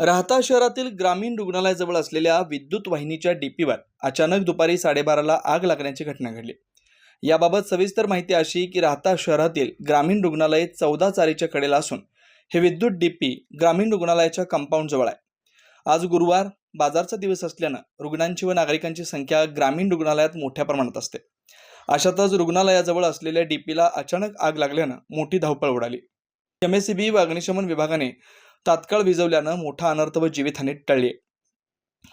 राहता शहरातील ग्रामीण रुग्णालयाजवळ असलेल्या विद्युत वाहिनीच्या डीपीवर अचानक दुपारी साडेबाराला आग लागण्याची घटना घडली. याबाबत सविस्तर माहिती अशी की राहता शहरातील ग्रामीण रुग्णालय चौदा चारीच्या कडेला असून हे विद्युत डीपी ग्रामीण रुग्णालयाच्या कंपाऊंड जवळ आहे. आज गुरुवार बाजारचा दिवस असल्यानं रुग्णांची व नागरिकांची संख्या ग्रामीण रुग्णालयात मोठ्या प्रमाणात असते. अशातच रुग्णालयाजवळ असलेल्या डीपीला अचानक आग लागल्यानं मोठी धावपळ उडाली. एम एस सी बी व अग्निशमन विभागाने तात्काळ विझवल्यानं मोठा अनर्थ व जीवितहानी टळली.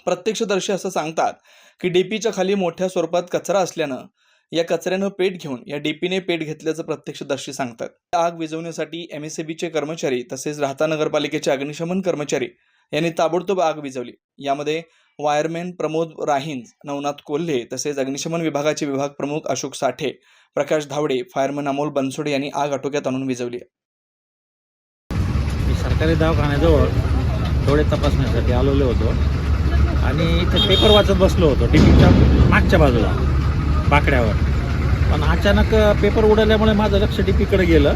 प्रत्यक्षदर्शी असं सांगतात की डीपीच्या खाली मोठ्या स्वरूपात कचरा असल्यानं या कचऱ्यानं पेट घेऊन या डीपीने पेट घेतल्याचं प्रत्यक्षदर्शी सांगतात. आग विझवण्यासाठी एम एस बीचे कर्मचारी तसेच राहता नगरपालिकेचे अग्निशमन कर्मचारी यांनी ताबडतोब आग विझवली. यामध्ये वायरमॅन प्रमोद राहिंज नवनाथ कोल्हे तसेच अग्निशमन विभागाचे विभाग प्रमुख अशोक साठे प्रकाश धावडे फायरमन अमोल बनसोडे यांनी आग आटोक्यात आणून विझवली सरकारी दवाखान्याजवळ डोळे तपासण्यासाठी आलेलो होतो. आणि इथे पेपर वाचत बसलो होतो टिफिनच्या मागच्या बाजूला बाकड्यावर. पण अचानक पेपर उडाल्यामुळे माझं लक्ष टिपीकडे गेलं.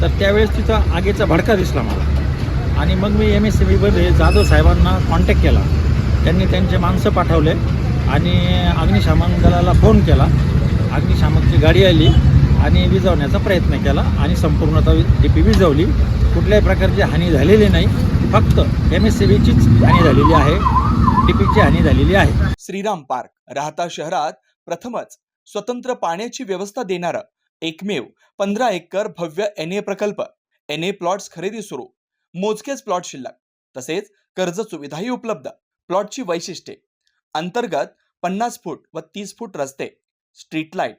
तर त्यावेळेस तिथं आगीचा भडका दिसला मला. आणि मग मी एम एस सी बीमध्ये जाधव साहेबांना कॉन्टॅक्ट केला. त्यांनी त्यांचे माणसं पाठवले. आणि अग्निशामक दलाला फोन केला. अग्निशामकची गाडी आली. आणि विजवण्याचा प्रयत्न केला आणि संपूर्णतः डी पी कुठल्याही प्रकारची हानी झालेली नाही. फक्त एम एस सी बीचीच हानी झालेली आहे. डी पीची हानी झालेली आहे. श्रीराम पार्क राहता शहरात प्रथमच स्वतंत्र पाण्याची व्यवस्था देणारं एकमेव पंधरा एकर भव्य एन ए प्रकल्प एन ए प्लॉट्स खरेदी सुरू. मोजकेच प्लॉट शिल्लक तसेच कर्ज सुविधाही उपलब्ध. प्लॉटची वैशिष्ट्ये अंतर्गत पन्नास फूट व तीस फूट रस्ते street light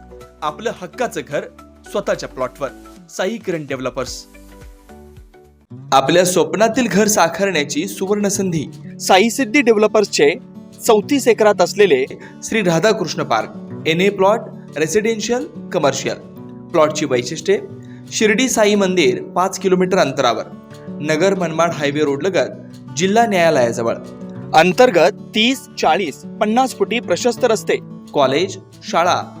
आपलं हक्काचं घर स्वतःच्या प्लॉटवर. साई किरण डेव्हलपर्स. आपल्या स्वप्नातील घर साकारण्याची सुवर्ण संधी साई सिद्धी डेव्हलपर्सचे चौतीस एकरात असलेले Shri Radhakrishna park N A plot residential commercial प्लॉटची वैशिष्ट्ये शिर्डी साई मंदिर पाच किलोमीटर अंतरावर. नगर मनमाड हायवे रोड लगत जिल्हा न्यायालयाजवळ. अंतर्गत तीस चाळीस पन्नास फुटी प्रशस्त रस्ते. कॉलेज शाळा